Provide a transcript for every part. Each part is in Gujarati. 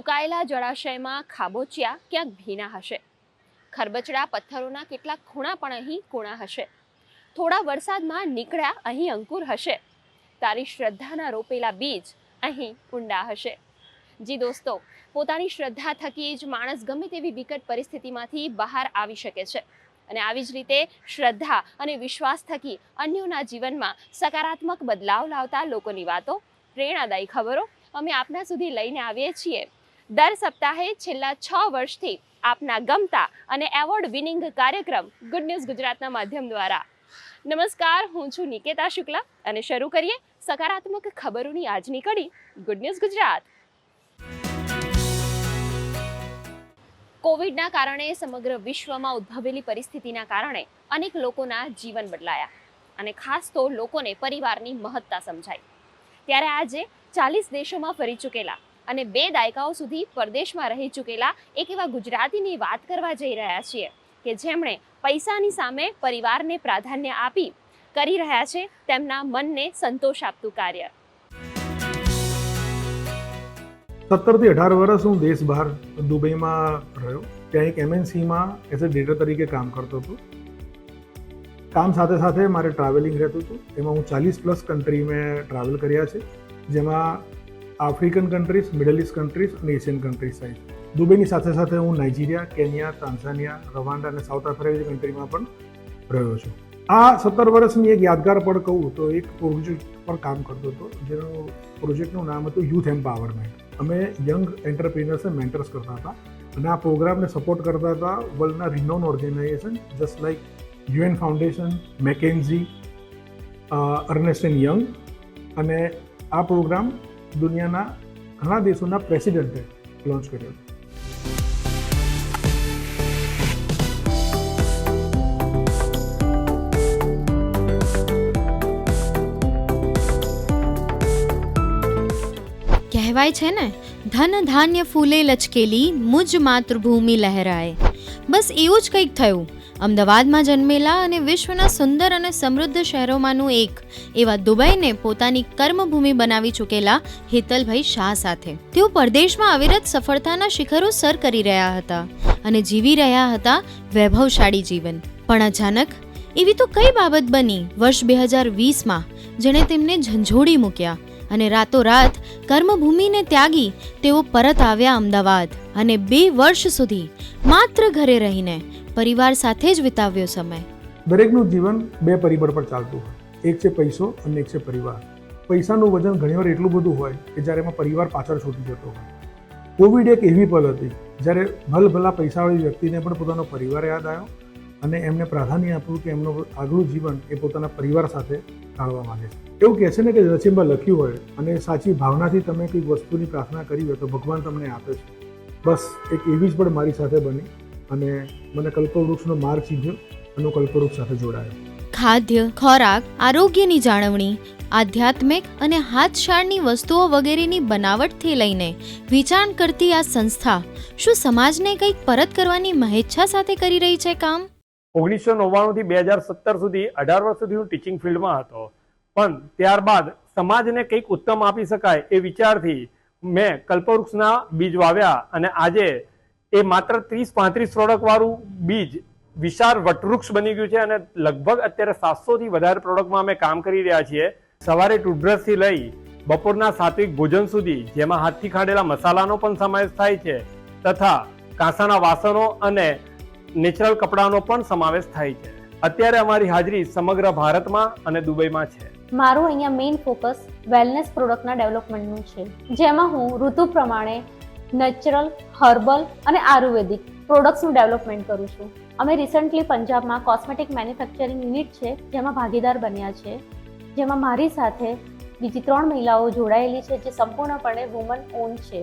સુકાયેલા જળાશયમાં ખાબોચિયા ક્યાંક ભીના હશે. ખરબચડા પથ્થરોના કેટલાક ખૂણા પણ અહીં કૂણા હશે. થોડા વરસાદમાં નીકળ્યા અહીં અંકુર હશે. તારી શ્રદ્ધાના રોપેલા બીજ અહીં ઊંડા હશે. જી દોસ્તો, પોતાની શ્રદ્ધા થકી જ માણસ ગમે તેવી વિકટ પરિસ્થિતિમાંથી બહાર આવી શકે છે. અને આવી જ રીતે શ્રદ્ધા અને વિશ્વાસ થકી અન્યોના જીવનમાં સકારાત્મક બદલાવ લાવતા લોકોની વાતો, પ્રેરણાદાયી ખબરો અમે આપના સુધી લઈને આવીએ છીએ. દર સપ્તાહે છેલ્લા છ વર્ષથી આપના ગમતા અને એવોર્ડ વિનિંગ કાર્યક્રમ ગુડ ન્યૂઝ ગુજરાતના માધ્યમ દ્વારા. નમસ્કાર, હું છું નિકેતા શુક્લા અને શરૂ કરીએ સકારાત્મક ખબરોની આજની કડી ગુડ ન્યૂઝ ગુજરાત. કોવિડના કારણે સમગ્ર વિશ્વમાં ઉદ્ભવેલી પરિસ્થિતિના કારણે અનેક લોકોના જીવન બદલાયા અને ખાસ તો લોકોને પરિવારની મહત્તા સમજાઈ. ત્યારે આજે ચાલીસ દેશોમાં ફરી ચૂકેલા અને બે દાયકાઓ સુધી પરદેશમાં રહી ચૂકેલા એક એવા ગુજરાતીની વાત કરવા જઈ રહ્યા છીએ કે જેમણે પૈસાની સામે પરિવારને પ્રાધાન્ય આપી કરી રહ્યા છે, તેમના મનને સંતોષ આપતું કાર્ય. સત્તરથી અઢાર વર્ષ હું દેશ બહાર દુબઈમાં રહ્યો. ત્યાં એક એમએનસીમાં એઝ અ ડેટર તરીકે કામ કરતો હતો. કામ સાથે સાથે મારે ટ્રાવેલિંગ રહેતું હતું. એમાં હું ચાલીસ પ્લસ કન્ટ્રી મેં ટ્રાવેલ કર્યા છે. જેમાં African countries middle east countries અને એશિયન કન્ટ્રીઝ સાઈડ દુબઈની સાથે સાથે હું નાઇજીરિયા કેન્યા તાન્ઝાનિયા રવાન્ડા અને સાઉથ આફ્રિકા કન્ટ્રીમાં પણ રહ્યો છું. આ સત્તર વર્ષની એક યાદગાર પળ કહું તો એક પ્રોજેક્ટ પર કામ કરતો હતો. જેનું પ્રોજેક્ટનું નામ હતું યુથ એમ્પાવરમેન્ટ અમે યંગ એન્ટરપ્રિનર્સને મેન્ટર્સ કરતા હતા અને આ પ્રોગ્રામને સપોર્ટ કરતા હતા વર્લ્ડના renowned organisation just like UN foundation McKinsey Ernst and young અને આ પ્રોગ્રામ દુનિયાના ઘણા દેશોના પ્રેસિડેન્ટે લોન્ચ કર્યો. છે કહેવાય છે ને, ધન ધાન્ય ફૂલે લચકેલી મુજ માતૃભૂમિ લહેરાય. બસ એવું જ કંઈક થયું. અમદાવાદમાં જન્મેલા અને વિશ્વના સુંદર અને સમૃદ્ધ શહેરોમાંનું એક, એવા દુબઈને પોતાની કર્મભૂમિ બનાવી ચૂકેલા હેતલભાઈ શાહ સાથે. તેઓ પરદેશમાં અવિરત સફળતાના શિખરો સર કરી રહ્યા હતા અને જીવી રહ્યા હતા વૈભવશાળી જીવન. પણ અચાનક એવી તો કઈ બાબત બની વર્ષ બે હજાર વીસમાં જેણે તેમને ઝંઝોડી મૂક્યા અને રાતોરાત કર્મભૂમિને ત્યાગી તેઓ પરત આવ્યા અમદાવાદ અને બે વર્ષ સુધી માત્ર ઘરે રહીને પરિવાર સાથે જ વિતાવ્યો સમય. દરેકનું જીવન બે પરિબળ પર ચાલતું હોય. એક છે પૈસો અને એક છે પરિવાર. પૈસાનું વજન ઘણીવાર એટલું બધું હોય કે જ્યારે એમાં પરિવાર પાછળ છૂટી જતો હોય. કોવિડ એક એવી પલ હતી, જ્યારે ભલભલા પૈસાવાળી વ્યક્તિને પણ પોતાનો પરિવાર યાદ આવ્યો અને એમને પ્રાધાન્ય આપ્યું કે એમનું આગલું જીવન એ પોતાના પરિવાર સાથે ટાળવા માંગે છે. એવું કહે છે ને કે રચિંબા લખ્યું હોય અને સાચી ભાવનાથી તમે કંઈક વસ્તુની પ્રાર્થના કરી હોય તો ભગવાન તમને આપે છે. બસ, એક એવી જ પણ મારી સાથે બની અને મને કલ્પવૃક્ષનો માર્ગ ચીંધ્યો અને કલ્પવૃક્ષ સાથે જોડાયો. ખાદ્ય ખોરાક આરોગ્યની જાળવણી આધ્યાત્મિક અને હાથશાળની વસ્તુઓ વગેરેની બનાવટથી લઈને વિચારણ કરતી આ સંસ્થા શું સમાજને કંઈક પરત કરવાની મહેચ્છા સાથે કરી રહી છે કામ? ઓગણીસો નવ્વાણુંથી બે હજાર સત્તર સુધી અઢાર વર્ષ સુધી હું ટીચિંગ ફિલ્ડમાં હતો. પણ ત્યારબાદ સમાજને કંઈક ઉત્તમ આપી શકાય એ વિચારથી મેં કલ્પવૃક્ષના બીજ વાવ્યા અને આજે એ માત્ર ત્રીસ પાંત્રીસ પ્રોડક્ટ વાળું બીજ વિશાળ વટવૃક્ષ બની ગયું છે અને લગભગ અત્યારે સાતસો થી વધારે પ્રોડક્ટમાં અમે કામ કરી રહ્યા છીએ. સવારે ટૂથબ્રશથી લઈ બપોરના સાત્વિક ભોજન સુધી, જેમાં હાથથી ખાંડેલા મસાલાનો પણ સમાવેશ થાય છે, તથા કાંસાના વાસણો અને નેચરલ કપડાનો પણ સમાવેશ થાય છે. અત્યારે અમારી હાજરી સમગ્ર ભારતમાં અને દુબઈમાં છે. મારું અહીંયા મેઇન ફોકસ વેલનેસ પ્રોડક્ટના ડેવલપમેન્ટનું છે. જેમાં હું ઋતુ પ્રમાણે નેચરલ, હર્બલ અને આયુર્વેદિક પ્રોડક્ટ્સનું ડેવલપમેન્ટ કરું છું. અમે રિસન્ટલી પંજાબમાં કોસ્મેટિક મેન્યુફેક્ચરિંગ યુનિટ છે, જેમાં ભાગીદાર બન્યા છે. જેમાં મારી સાથે બીજી ત્રણ મહિલાઓ જોડાયેલી છે, જે સંપૂર્ણપણે વુમન ઓન છે.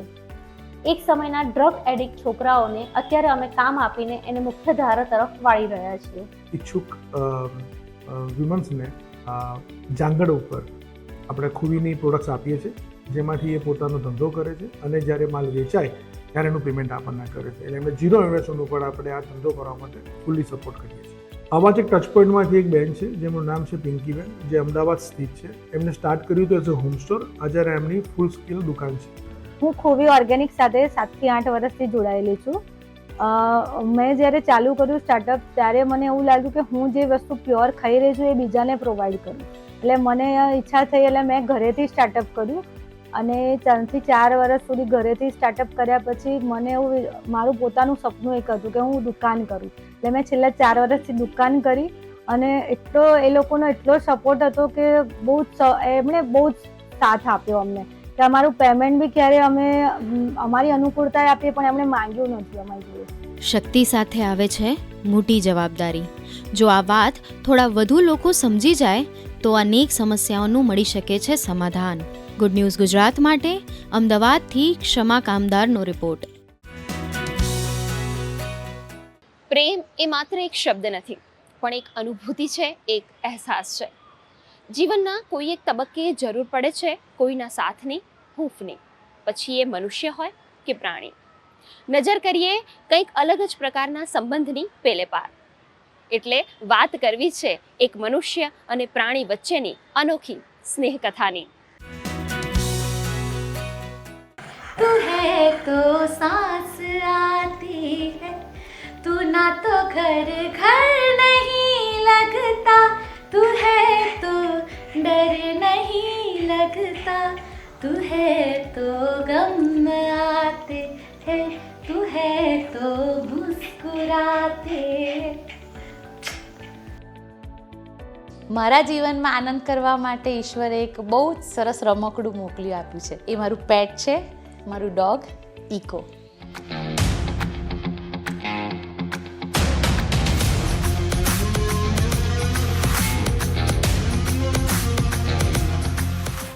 એક સમયના ડ્રગ એડિક્ટ છોકરાઓને અત્યારે અમે કામ આપીને એને મુખ્ય ધારા તરફ વાળી રહ્યા છીએ. ઈચ્છુક વુમન્સને જાંગડ ઉપર આપણે ખૂવીની પ્રોડક્ટ્સ આપીએ છીએ. જેમાંથી એ પોતાનો ધંધો કરે છે અને જ્યારે માલ વેચાય, ત્યારે એનું પેમેન્ટ આપણને કરે છે. એટલે એમને ઝીરો ઇન્વેસ્ટમેન્ટ ઉપર આપણે આ ધંધો કરવા માટે ફૂલી સપોર્ટ કરીએ છીએ. આવા જ એક ટચપોઈન્ટમાંથી એક બેન છે, જેમનું નામ છે પિંકીબેન જે અમદાવાદ સ્થિત છે. એમને સ્ટાર્ટ કર્યું હતું એઝ અ હોમ સ્ટોર આજે એમની ફૂલ સ્કેલ દુકાન છે. હું ખોવી ઓર્ગેનિક સાથે સાતથી આઠ વર્ષથી જોડાયેલી છું. મેં જ્યારે ચાલુ કર્યું સ્ટાર્ટઅપ ત્યારે મને એવું લાગ્યું કે હું જે વસ્તુ પ્યોર ખાઈ રહી છું એ બીજાને પ્રોવાઈડ કરું. એટલે મને ઈચ્છા થઈ એટલે મેં ઘરેથી સ્ટાર્ટઅપ કર્યું. અને ત્રણથી ચાર વર્ષ સુધી ઘરેથી સ્ટાર્ટઅપ કર્યા પછી મને એવું મારું પોતાનું સપનું એક હતું કે હું દુકાન કરું. એટલે મેં છેલ્લા ચાર વર્ષથી દુકાન કરી અને એટલો, એ લોકોનો એટલો સપોર્ટ હતો કે બહુ જ એમણે બહુ જ સાથ આપ્યો અમને. કે અમારું પેમેન્ટ બી ક્યારે અમે અમારી અનુકૂળતાએ આપીએ પણ એમણે માંગ્યું નથી અમારી શક્તિ સાથે આવે છે મોટી જવાબદારી. જો આ વાત થોડા વધુ લોકો સમજી જાય, તો અનેક સમસ્યાઓનું મળી શકે છે સમાધાન. ગુડ ન્યૂઝ ગુજરાત માટે અમદાવાદથી ક્ષમા કામદારનો રિપોર્ટ. પ્રેમ એ માત્ર એક શબ્દ નથી, પણ એક અનુભૂતિ છે, એક અહેસાસ છે. જીવનના કોઈ એક તબક્કે જરૂર પડે છે કોઈના સાથની હૂંફની. પછી એ મનુષ્ય હોય કે પ્રાણી. નજર કરીએ કંઈક અલગ જ પ્રકારના સંબંધની પેલે પાર. એટલે વાત કરવી છે એક મનુષ્ય અને પ્રાણી વચ્ચેની અનોખી સ્નેહ કથાની तू है तो सांस आती है तू ना तो घर घर नहीं लगता तू है तो डर नहीं लगता तू है तो गम आते हैं तू है तो मुस्कुराते મારા જીવનમાં આનંદ કરવા માટે ઈશ્વરે એક બહુ જ સરસ રમકડું મોકલી આપ્યું છે એ મારું પેટ છે મારું ડોગ ઇકો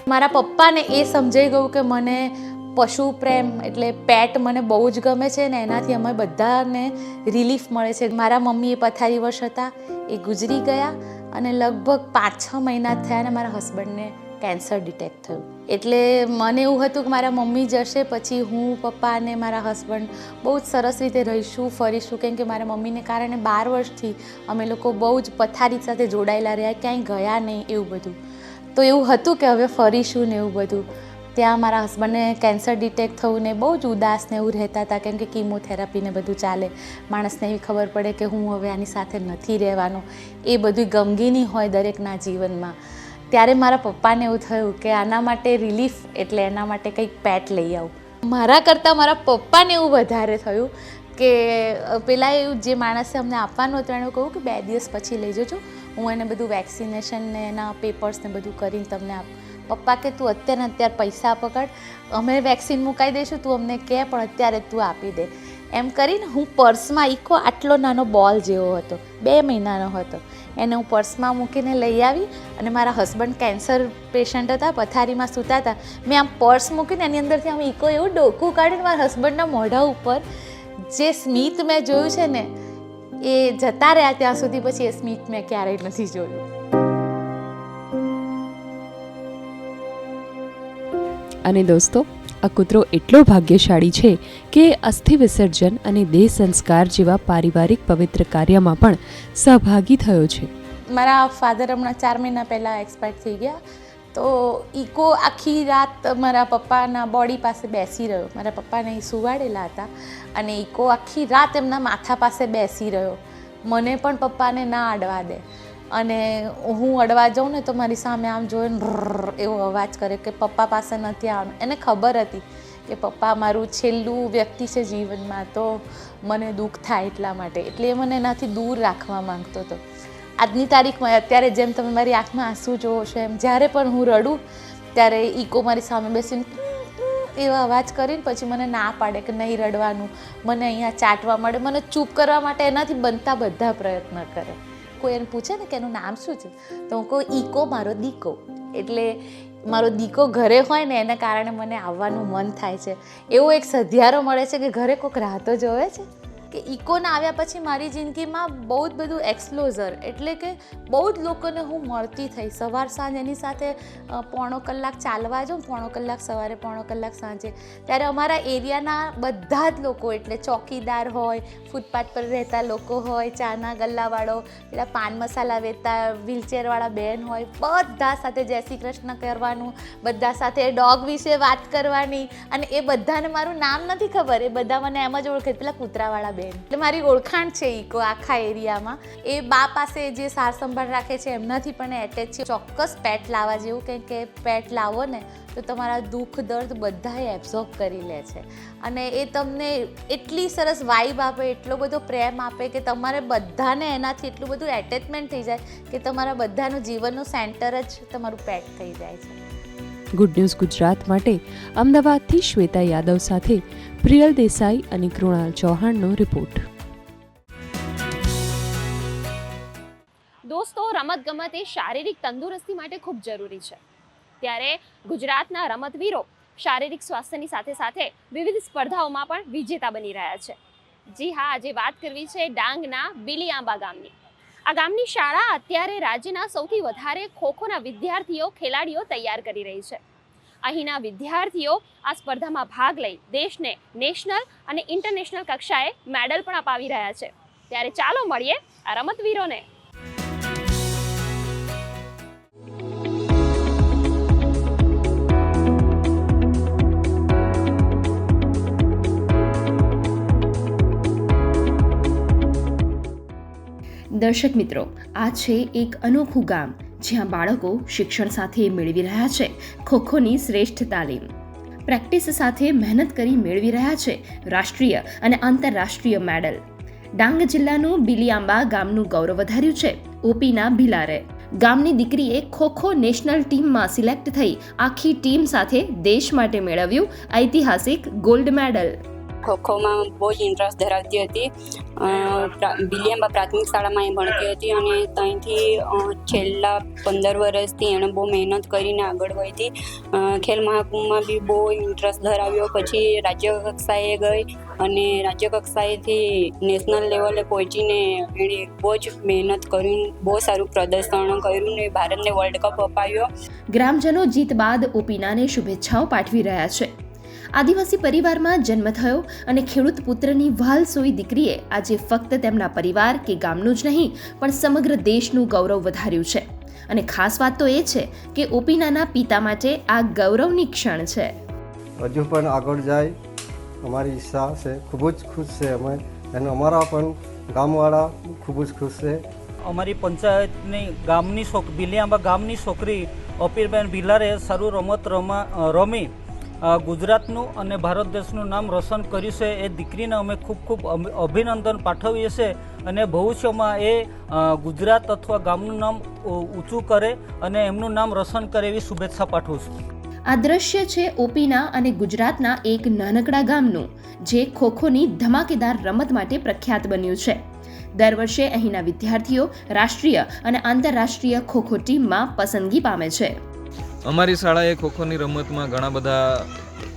મારા પપ્પાને એ સમજાઈ ગયું કે મને પશુ પ્રેમ એટલે પેટ મને બહુ જ ગમે છે ને એનાથી અમે બધાને રિલીફ મળે છે. મારા મમ્મી એ પથારી વર્ષ હતા, એ ગુજરી ગયા અને લગભગ પાંચ છ મહિના થયા ને મારા હસબન્ડને કેન્સર ડિટેક્ટ થયું. એટલે મને એવું હતું કે મારા મમ્મી જશે, પછી હું, પપ્પા અને મારા હસબન્ડ બહુ જ સરસ રીતે રહીશું, ફરીશું. કેમ કે મારા મમ્મીને કારણે બાર વર્ષથી અમે લોકો બહુ જ પથારી સાથે જોડાયેલા રહ્યા, ક્યાંય ગયા નહીં એવું બધું. તો એવું હતું કે હવે ફરીશું ને એવું બધું. ત્યાં મારા હસબન્ડને કેન્સર ડિટેક્ટ થયું ને બહુ જ ઉદાસ ને એવું રહેતા હતા, કેમ કે કીમોથેરાપી ને બધું ચાલે. માણસને એવી ખબર પડે કે હું હવે આની સાથે નથી રહેવાનો. એ બધી ગમગીની હોય દરેકના જીવનમાં. ત્યારે મારા પપ્પાને એવું થયું કે આના માટે રિલીફ એટલે એના માટે કંઈક પેટ લઈ આવું. મારા કરતાં મારા પપ્પાને એવું વધારે થયું કે પેલા એવું જે માણસે અમને આપવાનું હતું, એણે કહ્યું કે બે દિવસ પછી લઈ જજો. હું એને બધું વેક્સિનેશન ને એના પેપર્સ ને બધું કરીને તમને આપ, પપ્પા કે તું અત્યારે અત્યારે પૈસા પકડ, અમે વેક્સિન મુકાઈ દઈશું, તું અમને કહે પણ અત્યારે તું આપી દે. એમ કરીને હું પર્સમાં ઈકો આટલો નાનો બોલ જેવો હતો, બે મહિનાનો હતો. એને હું પર્સમાં મૂકીને લઈ આવી અને મારા હસબન્ડ કેન્સર પેશન્ટ હતા, પથારીમાં સૂતા હતા. મેં આમ પર્સ મૂકીને એની અંદરથી આમ ઈકો એવું ડોકું કાઢીને મારા હસબન્ડના મોઢા ઉપર જે સ્મિત મેં જોયું છે ને, એ જતા રહ્યા ત્યાં સુધી પછી એ સ્મિત મેં ક્યારેય નથી જોયું. અને દોસ્તો આ કૂતરો એટલો ભાગ્યશાળી છે કે અસ્થિ વિસર્જન અને દેહ સંસ્કાર જેવા પારિવારિક પવિત્ર કાર્યમાં પણ સહભાગી થયો છે. મારા ફાધર હમણાં ચાર મહિના પહેલાં એક્સપાયર થઈ ગયા. તો ઈકો આખી રાત મારા પપ્પાના બોડી પાસે બેસી રહ્યો. મારા પપ્પાને એ સુવાડેલા હતા અને ઈકો આખી રાત એમના માથા પાસે બેસી રહ્યો. મને પણ પપ્પાને ના અડવા દે. અને હું અડવા જાઉં ને તો મારી સામે આમ જોઈને એવો અવાજ કરે કે પપ્પા પાસે નથી આવવાનું. એને ખબર હતી કે પપ્પા મારું છેલ્લું વ્યક્તિ છે જીવનમાં, તો મને દુઃખ થાય એટલા માટે. એટલે એ મને એનાથી દૂર રાખવા માંગતો હતો. આજની તારીખમાં અત્યારે જેમ તમે મારી આંખમાં આંસુ જોવો છો, એમ જ્યારે પણ હું રડું, ત્યારે ઈકો મારી સામે બેસીને એવા અવાજ કરીને પછી મને ના પાડે કે નહીં રડવાનું, મને અહીંયા ચાટવા મળે. મને ચૂપ કરવા માટે એનાથી બનતા બધા પ્રયત્ન કરે. કોઈ એને પૂછે ને કે એનું નામ શું છે, તો હું કહું, ઈકો મારો દીકો. એટલે મારો દીકો ઘરે હોય ને એના કારણે મને આવવાનું મન થાય છે. એવો એક સધિયારો મળે છે કે ઘરે કોઈક રાહતો જોવે છે? કે ઇકોના આવ્યા પછી મારી જિંદગીમાં બહુ જ બધું એક્સપ્લોઝર એટલે કે બહુ જ લોકોને હું મળતી થઈ. સવાર સાંજ એની સાથે પોણો કલાક ચાલવા જાઉં, પોણો કલાક સવારે, પોણો કલાક સાંજે. ત્યારે અમારા એરિયાના બધા જ લોકો એટલે ચોકીદાર હોય, ફૂટપાથ પર રહેતા લોકો હોય, ચાના ગલ્લાવાળો, પેલા પાન મસાલા વેચતા વ્હીલચેરવાળા બેન હોય, બધા સાથે જય શ્રી કૃષ્ણ કરવાનું, બધા સાથે ડોગ વિશે વાત કરવાની. અને એ બધાને મારું નામ નથી ખબર, એ બધા મને એમ જ ઓળખે પેલા કૂતરાવાળા બેન. એટલે મારી ઓળખાણ છે ઇકો આખા એરિયામાં. એ બા પાસે જે સાર સંભાળ રાખે છે એમનાથી પણ એટેચ છે. ચોક્કસ પેટ લાવવા જેવું કેમ કે પેટ લાવો ને, તો તમારા દુઃખ, દર્દ બધા એબ્ઝોર્બ કરી લે છે. અને એ તમને એટલી સરસ વાઇબ આપે, એટલો બધો પ્રેમ આપે કે તમારે બધાને એનાથી એટલું બધું એટેચમેન્ટ થઈ જાય કે તમારા બધાનું જીવનનું સેન્ટર જ તમારું પેટ થઈ જાય છે. ગુડ ન્યૂઝ ગુજરાત માટે અમદાવાદથી શ્વેતા યાદવ સાથે પ્રિયલ દેસાઈ અને કૃણાલ ચૌહાણનો રિપોર્ટ. દોસ્તો, રમતગમત એ શારીરિક તંદુરસ્તી માટે ખૂબ જરૂરી છે. ત્યારે ગુજરાતના રમતવીરો શારીરિક સ્વાસ્થ્યની સાથે સાથે વિવિધ સ્પર્ધાઓમાં પણ વિજેતા બની રહ્યા છે. જી હા, આજે વાત કરવી છે ડાંગના બિલિયાંબા ગામની. આ ગામની શાળા અત્યારે રાજ્યના સૌથી વધારે ખોખોના વિદ્યાર્થીઓ, ખેલાડીઓ તૈયાર કરી રહી છે. અહીંના વિદ્યાર્થીઓ આ સ્પર્ધામાં ભાગ લઈ દેશને નેશનલ અને ઇન્ટરનેશનલ કક્ષાએ મેડલ પણ અપાવી રહ્યા છે. ત્યારે ચાલો મળીએ આ રમતવીરોને. દર્શક મિત્રો, આ છે એક અનોખું ગામ. જ્યાં બાળકો શિક્ષણ સાથે મેળવી રહ્યા છે, ખોખોની શ્રેષ્ઠ તાલીમ. પ્રેક્ટિસ સાથે મહેનત કરી મેળવી રહ્યા છે, રાષ્ટ્રીય અને આંતરરાષ્ટ્રીય મેડલ. ડાંગ જિલ્લાનું બિલિયાંબા ગામનું ગૌરવ વધાર્યું છે, ઓપીના ભિલારે. ગામની દીકરીએ ખોખો નેશનલ ટીમમાં સિલેક્ટ થઈ આખી ટીમ સાથે દેશ માટે મેળવ્યું ઐતિહાસિક ગોલ્ડ મેડલ. ખોખોમાં બહુ જ ઇન્ટરેસ્ટ ધરાવતી હતી. અ, પ્રાથમિક શાળામાં એ ભણતી હતી અને ત્યાંથી છેલ્લા પંદર વર્ષથી એણે બહુ મહેનત કરીને આગળ વધી. હતી ખેલ મહાકુંભમાં બી બહુ ઇન્ટરેસ્ટ ધરાવ્યો. પછી રાજ્ય કક્ષાએ ગઈ અને રાજ્ય કક્ષાએથી નેશનલ લેવલે પહોંચીને એણે બહુ જ મહેનત કરીને બહુ સારું પ્રદર્શન કર્યું ને ભારતને વર્લ્ડ કપ અપાવ્યો ગ્રામજનો જીત બાદ ઓપીનાને શુભેચ્છાઓ પાઠવી રહ્યા છે. આદિવાસી પરિવારમાં જન્મ થયો અને ખેડૂત પુત્રની વહાલસોઈ દીકરીએ આજે ફક્ત તેમના પરિવાર કે ગામનું જ નહીં પણ સમગ્ર દેશનું ગૌરવ વધાર્યું છે. અને ખાસ વાત તો એ છે કે ઓપીનાના પિતા માટે આ ગૌરવની ક્ષણ છે. હજુ પણ આગળ જાય અમારી ઈચ્છા છે ખૂબ જ ખુશ છે અમે. અને અમારા પણ ગામવાળા ખૂબ જ ખુશ છે. અમારી પંચાયતની ગામની છોક બિલિયાંબા ગામની છોકરી અપીરબેન ભીલારે સારું રમત રમા રમી ગુજરાતનું અને ભારત દેશનું નામ રોશન કર્યું છે. એ દીકરીને અમે ખૂબ ખૂબ અભિનંદન પાઠવીએ છીએ અને ભવિષ્યમાં એ ગુજરાત અથવા ગામનું નામ ઊંચું કરે અને એમનું નામ રોશન કરે એવી શુભેચ્છા પાઠવું છું. આ દ્રશ્ય છે ઓપીના અને ગુજરાતના એક નાનકડા ગામનું, જે ખોખોની ધમાકેદાર રમત માટે પ્રખ્યાત બન્યું છે. દર વર્ષે અહીંના વિદ્યાર્થીઓ રાષ્ટ્રીય અને આંતરરાષ્ટ્રીય ખોખો ટીમમાં પસંદગી પામે છે. અમારી શાળાએ ખોખોની રમતમાં ઘણા બધા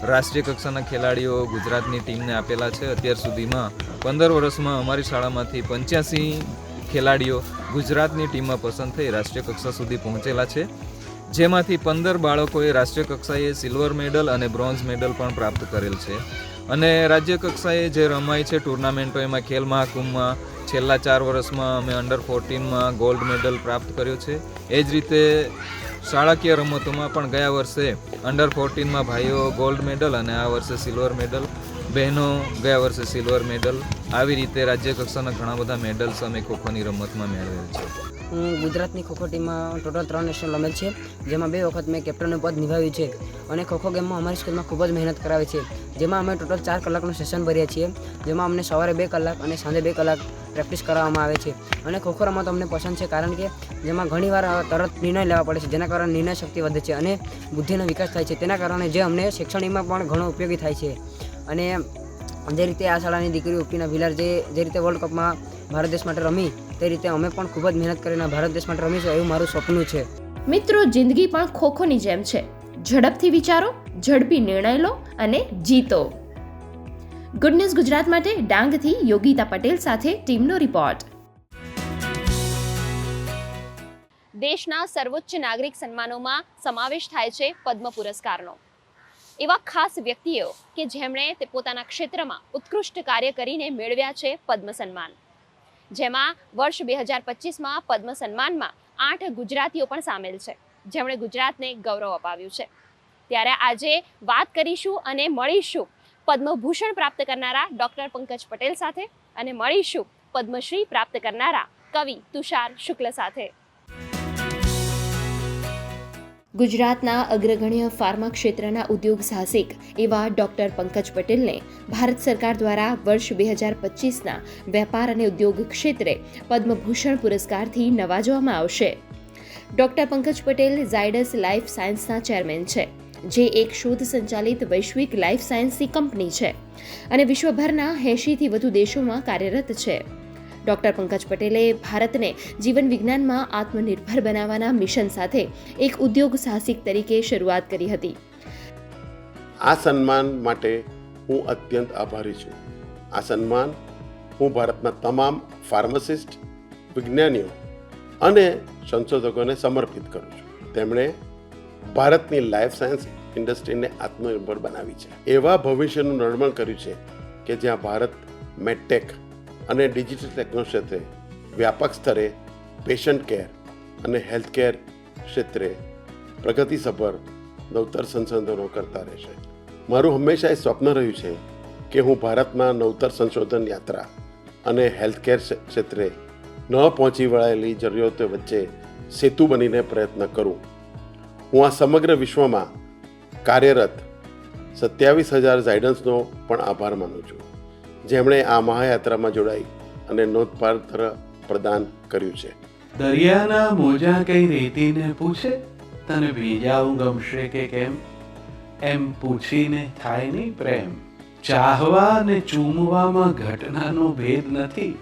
રાષ્ટ્રીય કક્ષાના ખેલાડીઓ ગુજરાતની ટીમને આપેલા છે. અત્યાર સુધીમાં પંદર વર્ષમાં અમારી શાળામાંથી પંચ્યાસી ખેલાડીઓ ગુજરાતની ટીમમાં પસંદ થઈ રાષ્ટ્રીય કક્ષા સુધી પહોંચેલા છે. જેમાંથી પંદર બાળકોએ રાષ્ટ્રીય કક્ષાએ સિલ્વર મેડલ અને બ્રોન્ઝ મેડલ પણ પ્રાપ્ત કરેલ છે. અને રાજ્ય કક્ષાએ જે રમાય છે ટુર્નામેન્ટો, એમાં ખેલ મહાકુંભમાં છેલ્લા ચાર વર્ષમાં અમે અંડર ફોર્ટીનમાં ગોલ્ડ મેડલ પ્રાપ્ત કર્યો છે. એ જ રીતે શાળાકીય રમતોમાં પણ ગયા વર્ષે અંડર ફોર્ટીનમાં ભાઈઓ ગોલ્ડ મેડલ અને આ વર્ષે સિલ્વર મેડલ બહેનો ગયા વર્ષે સિલ્વર મેડલ આવી રીતે રાજ્ય કક્ષાના ઘણા બધા મેડલ્સ અમે ખોખોની રમતમાં મેળવેલ છે. હું ગુજરાતની ખોખો ટીમમાં ટોટલ ત્રણ નેશનલ રમેલ છે, જેમાં બે વખત મેં કેપ્ટનનું પદ નિભાવ્યું છે અને ખોખો ગેમમાં અમારી સ્કૂલમાં ખૂબ જ મહેનત કરાવે છે. જેમાં અમે ટોટલ ચાર કલાકનું સેશન ભરીએ છીએ, જેમાં અમને સવારે બે કલાક અને સાંજે બે કલાક પ્રેક્ટિસ કરાવવામાં આવે છે. અને ખોખો રમત અમને પસંદ છે કારણ કે જેમાં ઘણીવાર તરત નિર્ણય લેવા પડે છે, જેના કારણે નિર્ણય શક્તિ વધે છે અને બુદ્ધિનો વિકાસ થાય છે. તેના કારણે જે અમને શૈક્ષણિકમાં પણ ઘણો ઉપયોગી થાય છે. અને જે રીતે આ શાળાની દીકરી ઉપીના ભિલાર જે જે રીતે વર્લ્ડ કપમાં ભારત દેશ માટે રમી તે રીતે અમે પણ ખૂબ જ મહેનત કરીને ભારત દેશ માટે રમીશું એવું મારું સપનું છે. મિત્રો જિંદગી પણ ખોખોની જેમ છે. ઝડપથી વિચારો ઝડપી નિર્ણય લો અને જીતો. ગુડ ન્યૂઝ ગુજરાત માટે ડાંગથી યોગિતા પટેલ સાથે ટીમનો રિપોર્ટ દેશના સર્વોચ્ચ નાગરિક સન્માનોમાં સમાવેશ થાય છે પદ્મ પુરસ્કારનો. એવા ખાસ વ્યક્તિઓ કે જેમણે તે પોતાના ક્ષેત્રમાં ઉત્કૃષ્ટ કાર્ય કરીને મેળવ્યા છે પદ્મ સન્માન. જેમાં વર્ષ બે હજાર પચીસમાં પદ્મ સન્માનમાં આઠ ગુજરાતીઓ પણ સામેલ છે. જેમણે ગુજરાતને ગૌરવ અપાવ્યું છે. ત્યારે આજે વાત કરીશું અને મળીશું પદ્મભૂષણ પ્રાપ્ત કરનારા ડૉક્ટર પંકજ પટેલ સાથે અને મળીશું પદ્મશ્રી પ્રાપ્ત કરનારા કવિ તુષાર શુક્લ સાથે. ગુજરાતના અગ્રગણ્ય ફાર્મા ક્ષેત્રના ઉદ્યોગ સાહસિક એવા ડોક્ટર પંકજ પટેલને ભારત સરકાર દ્વારા વર્ષ બે હજાર પચીસના વેપાર અને ઉદ્યોગ ક્ષેત્રે પદ્મભૂષણ પુરસ્કારથી નવાજવામાં આવશે. ડોક્ટર પંકજ પટેલ ઝાયડસ લાઈફ સાયન્સના ચેરમેન છે, જે એક શોધ સંચાલિત વૈશ્વિક લાઈફ સાયન્સની કંપની છે અને વિશ્વભરના એંશીથી વધુ દેશોમાં કાર્યરત છે. ડોક્ટર પંકજ પટેલે ભારતને જીવન વિજ્ઞાનમાં આત્મનિર્ભર બનાવવાના મિશન સાથે એક ઉદ્યોગ સાહસિક તરીકે શરૂઆત કરી હતી. આ સન્માન માટે હું અત્યંત આભારી છું. આ સન્માન હું ભારતના તમામ ફાર્માસિસ્ટ, વિજ્ઞાનીઓ અને સંશોધકોને સમર્પિત કરું છું. તેમણે ભારતની લાઈફ સાયન્સ ઇન્ડસ્ટ્રીને આત્મનિર્ભર બનાવી છે. એવા ભવિષ્યનું નિર્માણ કર્યું છે કે જ્યાં ભારત મેડટેક અને ડિજિટલ ટેકનોલોજી ક્ષેત્રે વ્યાપક સ્તરે પેશન્ટ કેર અને હેલ્થ કેર ક્ષેત્રે પ્રગતિસભર નવતર સંશોધનો કરતા રહેશે. મારું હંમેશા એ સ્વપ્ન રહ્યું છે કે હું ભારતમાં નવતર સંશોધન યાત્રા અને હેલ્થકેર ક્ષેત્રે ન પહોંચી વળાયેલી જરૂરિયાતો વચ્ચે સેતુ બનીને પ્રયત્ન કરું. હું આ સમગ્ર વિશ્વમાં કાર્યરત સત્યાવીસ હજાર ઝાયડન્સનો પણ આભાર માનું છું. જેમણે આ મહાયાત્રામાં જોડાઈ અને નોંધપાત્ર પ્રદાન કર્યું છે. દરિયાના મોજા કઈ રેતીને પૂછે? તને ભીજાવું ગમશે કે કેમ? એમ પૂછીને થાય નહીં પ્રેમ. ચાહવા ને ચૂમવામાં ઘટનાનો ભેદ નથી.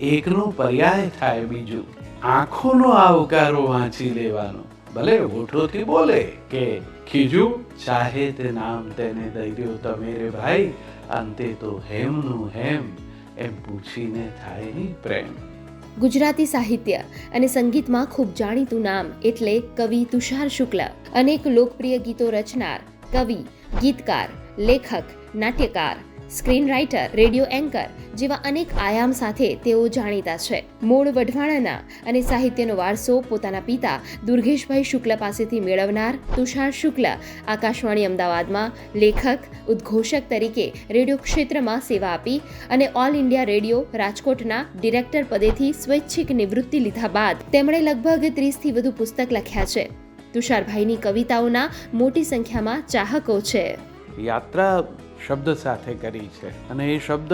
એકનો પર્યાય થાય બીજું. આંખોનો આવકારો વાંચી લેવાનો. ભલે હોઠોથી બોલે કે ખીજું, ચાહે તે નામ તેને દઈ તમે રે ભાઈ. અંતે તો હેમનું હેમ એમ પૂછીને થાય પ્રેમ. ગુજરાતી સાહિત્ય અને સંગીતમાં ખૂબ જાણીતું નામ એટલે કવિ તુષાર શુક્લ. અનેક લોકપ્રિય ગીતો રચનાર, કવિ, ગીતકાર, લેખક, નાટ્યકાર સ્ક્રીન રાઇટર રેડિયો એન્કર જેવા અનેક આયામ સાથે તેઓ જાણીતા છે. મૂળ વઢવાણાના અને સાહિત્યનો વારસો પોતાના પિતા દુર્ગેશભાઈ શુક્લ પાસેથી મેળવનાર તુષાર શુક્લ, આકાશવાણી અમદાવાદમાં લેખક, ઉદ્ઘોષક તરીકે રેડિયો ક્ષેત્રમાં સેવા આપી અને ઓલ ઇન્ડિયા રેડિયો રાજકોટના ડિરેક્ટર પદેથી સ્વૈચ્છિક નિવૃત્તિ લીધા બાદ તેમણે લગભગ ત્રીસથી વધુ પુસ્તક લખ્યા છે. તુષારભાઈની કવિતાઓના મોટી સંખ્યામાં ચાહકો છે. યાત્રા શબ્દ સાથે કરી છે. અને એ શબ્દ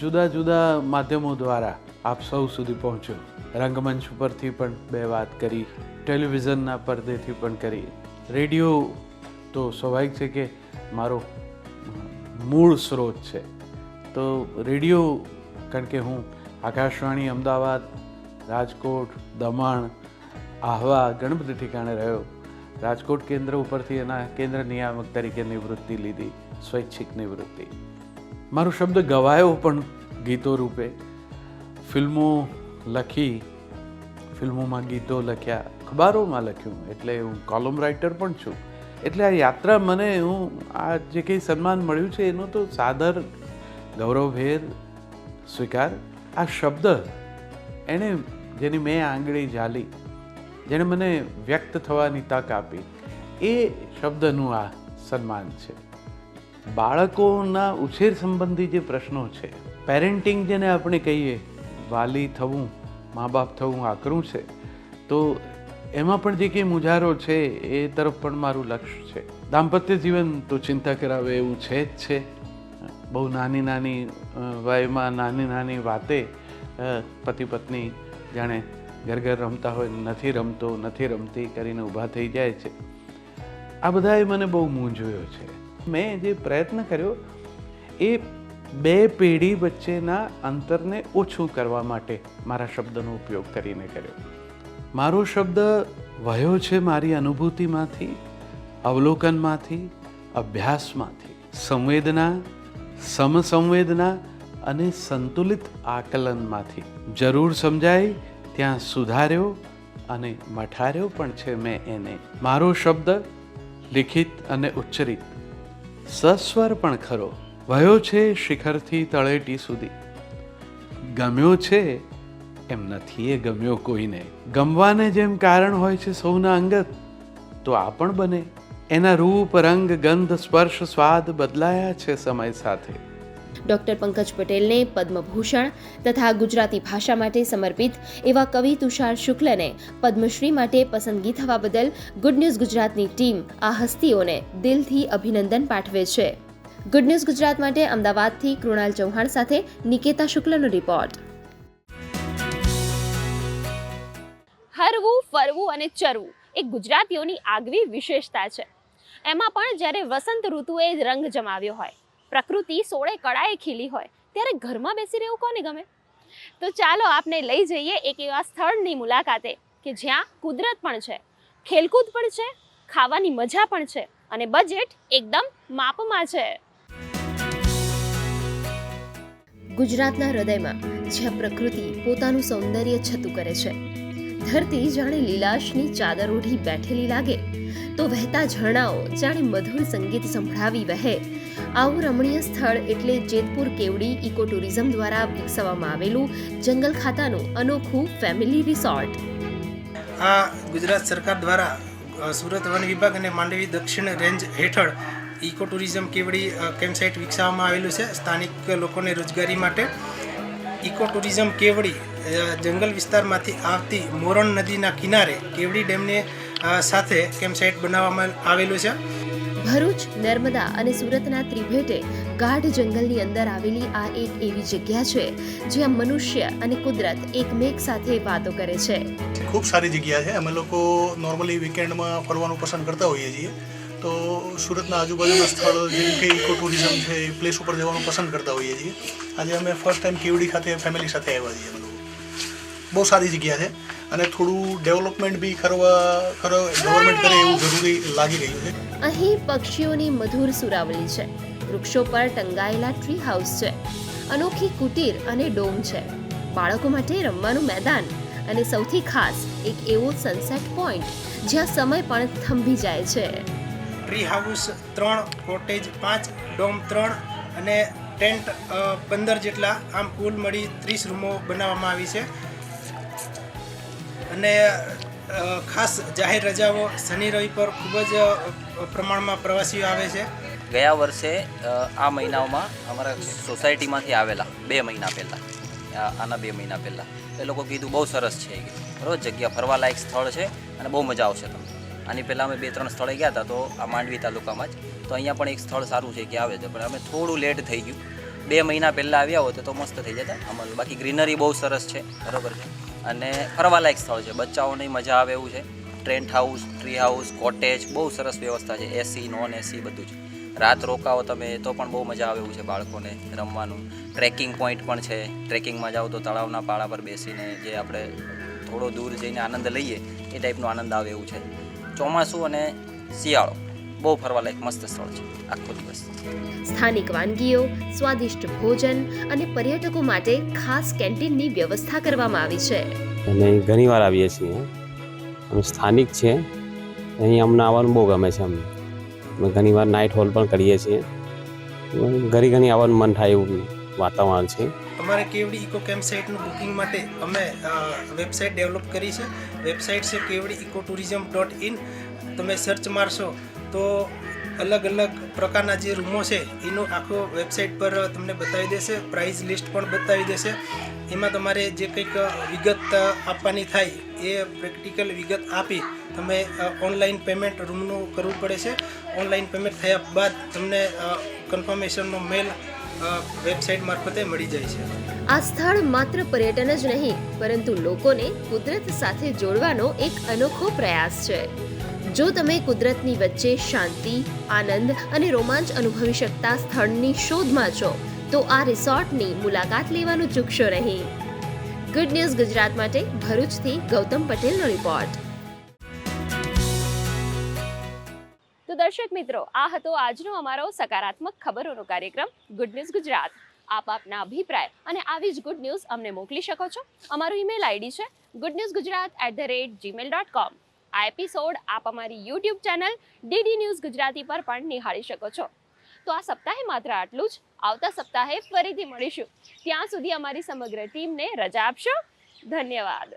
જુદા જુદા માધ્યમો દ્વારા આપ સૌ સુધી પહોંચ્યો. રંગમંચ ઉપરથી પણ બે વાત કરી, ટેલિવિઝનના પરદેથી પણ કરી. રેડિયો તો સ્વાભાવિક છે કે મારો મૂળ સ્ત્રોત છે. તો રેડિયો, કારણ કે હું આકાશવાણી, અમદાવાદ, રાજકોટ, દમણ, આહવા ઘણા બધા ઠેકાણે રહ્યો. રાજકોટ કેન્દ્ર ઉપરથી એના કેન્દ્ર નિયામક તરીકે નિવૃત્તિ લીધી. સ્વૈચ્છિક નિવૃત્તિ. મારો શબ્દ ગવાયો પણ ગીતો રૂપે. ફિલ્મો લખી, ફિલ્મોમાં ગીતો લખ્યા, અખબારોમાં લખ્યું, એટલે હું કોલમ રાઇટર પણ છું. એટલે આ યાત્રા મને હું, આ જે કંઈ સન્માન મળ્યું છે એનો તો સાદર ગૌરવભેર સ્વીકાર. આ શબ્દ એણે, જેની મેં આંગળી ઝાલી, જેણે મને વ્યક્ત થવાની તક આપી, એ શબ્દનું આ સન્માન છે. બાળકોના ઉછેર સંબંધી જે પ્રશ્નો છે પેરેન્ટિંગ જેને આપણે કહીએ, વાલી થવું મા બાપ થવું, આકરું છે, તો એમાં પણ જે કંઈ મુજારો છે, એ તરફ પણ મારું લક્ષ્ય છે. દાંપત્ય જીવન તો ચિંતા કરાવે એવું છે જ છે. બહુ નાની નાની વયમાં નાની નાની વાતે પતિ પત્ની જાણે ઘર ઘર રમતા હોય, નથી રમતો, નથી રમતી, કરીને ઊભા થઈ જાય છે. આ બધાએ મને બહુ મૂંઝવ્યો છે. મેં જે પ્રયત્ન કર્યો, એ બે પેઢી વચ્ચેના અંતરને ઓછું કરવા માટે મારા શબ્દનો ઉપયોગ કરીને કર્યો. મારો શબ્દ વયો છે મારી અનુભૂતિમાંથી, અવલોકનમાંથી, અભ્યાસમાંથી. સંવેદના, સમસંવેદના અને સંતુલિત આકલનમાંથી. જરૂર સમજાય, ત્યાં સુધાર્યો અને મઠાર્યો પણ છે મેં એને. મારો શબ્દ લિખિત અને ઉચ્ચરિત. સસ્વર પણ ખરો. વયો છે શિખરથી તળેટી સુધી. ગમ્યો છે એમ નથી એ ગમ્યો કોઈને. ગમવાને જેમ કારણ હોય છે સૌના અંગત, તો આ પણ બને. એના રૂપ, રંગ, ગંધ, સ્પર્શ, સ્વાદ બદલાયા છે સમય સાથે. ડોક્ટર પંકજ પટેલને પદ્મભૂષણ તથા ગુજરાતી ભાષા માટે સમર્પિત એવા કવિ તુષાર શુક્લને પદ્મશ્રી માટે પસંદગી થવા બદલ ગુડ ન્યૂઝ ગુજરાતની ટીમ આ હસ્તીઓને દિલથી અભિનંદન પાઠવે છે. ગુડ ન્યૂઝ ગુજરાત માટે અમદાવાદથી કૃણાલ ચૌહાણ સાથે નિકેતા શુક્લનો રિપોર્ટ. હરવું, ફરવું અને ચરવું એ ગુજરાતીઓની આગવી વિશેષતા છે. એમાં પણ જ્યારે વસંત ઋતુએ રંગ જમાવ્યો હોય પ્રકૃતિ સોળે કળાએ ખીલી હોય. ત્યારે ઘરમાં બેસી રહેવું કોને ગમે? તો ચાલો આપને લઈ જઈએ એક એવા સ્થળની મુલાકાતે કે જ્યાં કુદરત પણ છે, ખેલકૂદ પણ છે, ખાવાની મજા પણ છે અને બજેટ એકદમ માપમાં છે. ગુજરાતના હૃદયમાં જ્યાં પ્રકૃતિ પોતાનું સૌંદર્ય છતું કરે છે ધરતી જાણે લીલાશની ચાદર ઓઢી બેઠેલી લાગે. તો વહેતા ઝરણાઓ જાણે મધુર સંગીત સંભળાવી વહે. આવું રમણીય સ્થળ એટલે જેતપુર કેવડી ઇકો ટુરિઝમ દ્વારા વિકસાવવામાં આવેલું જંગલ ખાતાનું અનોખું ફેમિલી રિસોર્ટ આ ગુજરાત સરકાર દ્વારા સુરત વન વિભાગ અને માંડવી દક્ષિણ રેન્જ હેઠળ ઇકો ટુરિઝમ કેવડી કેમ્પસાઇટ વિકસાવવામાં આવેલું છે. સ્થાનિક લોકોને રોજગારી માટે ઇકો ટુરિઝમ કેવડી જંગલ વિસ્તારમાંથી આવતી મોરણ નદીના કિનારે કેવડી ડેમને સાથે કેમ્પસાઇટ બનાવવામાં આવેલું છે? ભરૂચ નર્મદા અને સુરતના ત્રિભેટે ગાઢ જંગલની અંદર આવેલી આ એક એવી જગ્યા છે જ્યાં મનુષ્ય અને કુદરત એકમેક સાથે વાતો કરે છે. ખૂબ સારી જગ્યા છે. અમે લોકો નોર્મલી વીકેન્ડમાં ફરવાનું પસંદ કરતા હોઈએ છીએ. તો સુરતના આજુબાજુના સ્થળ જેમ કે ઇકો ટુરિઝમ છે એ પ્લેસ ઉપર જવાનું પસંદ કરતા હોઈએ છીએ. આજે અમે ફર્સ્ટ ટાઈમ કેવડી ખાતે ફેમિલી સાથે આવ્યા છીએ બહુ સારી જગ્યા છે. અને થોડું ડેવલપમેન્ટ બી કરવા કરો ગવર્મેન્ટ કરે એવું જરૂરી લાગી રહ્યું છે. અહીં પક્ષીઓની મધુર સુરાવલી છે. વૃક્ષો પર ટંગાયેલા ટ્રી હાઉસ છે. અનોખી કુટીર અને ડોમ છે. બાળકો માટે રમવાનું મેદાન. અને સૌથી ખાસ એક એવો સનસેટ પોઈન્ટ જ્યાં સમય પણ થંભી જાય છે. ટ્રી હાઉસ ત્રણ કોટેજ પાંચ ડોમ ત્રણ અને ટેન્ટ પંદર જેટલા આમ કુલ મળી ત્રીસ રૂમો બનાવવામાં આવી છે. અને ખાસ જાહેર રજાઓ શનિ, રવિ પર ખૂબ જ પ્રમાણમાં પ્રવાસીઓ આવે છે. ગયા વર્ષે આ મહિનાઓમાં અમારા સોસાયટીમાંથી આવેલા, બે મહિના પહેલાં આના બે મહિના પહેલાં, એ લોકો કીધું બહુ સરસ છે. બરાબર, જગ્યા ફરવાલાયક સ્થળ છે અને બહુ મજા આવશે તમને. આની પહેલાં અમે બે ત્રણ સ્થળે ગયા હતા, તો આ માંડવી તાલુકામાં જ. તો અહીંયા પણ એક સ્થળ સારું છે કે આવે છે, પણ અમે થોડું લેટ થઈ ગયું. બે મહિના પહેલાં આવ્યા હોત તો મસ્ત થઈ જતા. અમારું બાકી ગ્રીનરી બહુ સરસ છે. બરાબર છે. અને ફરવાલાયક સ્થળ છે. બચ્ચાઓની મજા આવે એવું છે. Tent house tree house cottage બહુ સરસ વ્યવસ્થા છે. એસી નોન એસી બધું જ રાત રોકાવો તમે તો પણ બહુ મજા આવે એવું છે બાળકોને રમવાનું. ટ્રેકિંગ પોઈન્ટ પણ છે. ટ્રેકિંગમાં જાઓ તો તળાવના પાળા પર બેસીને જે આપણે થોડો દૂર જઈને આનંદ લઈએ, એ ટાઈપનો આનંદ આવે એવું છે. ચોમાસું અને શિયાળો. બહુ ફરવાલાયક મસ્ત સ્થળ છે આખો દિવસ. સ્થાનિક વાનગીઓ સ્વાદિષ્ટ ભોજન અને પર્યટકો માટે ખાસ કેન્ટીનની વ્યવસ્થા કરવામાં આવી છે. અને ઘણી વાર આવીએ છીએ. અમે સ્થાનિક છે અહીં અમને આવવાનું બહુ ગમે છે અમને. અમે ઘણી વાર નાઇટ હોલ પણ કરીએ છીએ. ઘણી ઘણી આવવાનું મન થાય એવું વાતાવરણ છે. અમારે કેવડી ઇકો કેમ્પ સાઇટનું બુકિંગ માટે અમે વેબસાઇટ ડેવલપ કરી છે. વેબસાઇટ છે Kevadi eco tourism dot in તમે સર્ચ મારશો તો અલગ અલગ પ્રકારના જે રૂમો છે, એનું આખો વેબસાઇટ પર તમને બતાવી દેશે પ્રાઇસ લિસ્ટ પણ બતાવી દેશે. એમાં તમારે જે કંઈક વિગત આપવાની થાય, એ પ્રેક્ટિકલ વિગત આપી તમે ઓનલાઈન પેમેન્ટ રૂમનું કરવું પડે છે. ઓનલાઈન પેમેન્ટ થયા બાદ તમને કન્ફર્મેશનનો મેલ વેબસાઇટ મારફતે મળી જાય છે. આ સ્થળ માત્ર પર્યટન જ નહીં, પરંતુ લોકોને કુદરત સાથે જોડવાનો એક અનોખો પ્રયાસ છે. જો તમે કુદરતની વચ્ચે શાંતિ, આનંદ અને રોમાંચ અનુભવી શકતા સ્થળની શોધમાં છો, તો આ રિસોર્ટની મુલાકાત લેવાનું ચૂકશો નહીં. ગુડ ન્યૂઝ ગુજરાત માટે ભરૂચથી ગૌતમ પટેલનો રિપોર્ટ તો દર્શક મિત્રો, આ હતો આજનો અમારો સકારાત્મક ખબરોનો કાર્યક્રમ ગુડ ન્યૂઝ ગુજરાત. આપ આપના અભિપ્રાય અને આવી જ ગુડ ન્યૂઝ અમને મોકલી શકો છો. અમારું ઈમેલ આઈડી છે good news Gujarat at the rate Gmail dot com આ એપિસોડ આપ અમારી YouTube channel DD news Gujarati પર પણ નિહાળી શકો છો. તો આ સપ્તાહે માત્ર આટલું જ. આવતા સપ્તાહે ફરીથી મળીશું. ત્યાં સુધી અમારી સમગ્ર ટીમને રજા આપશો. ધન્યવાદ.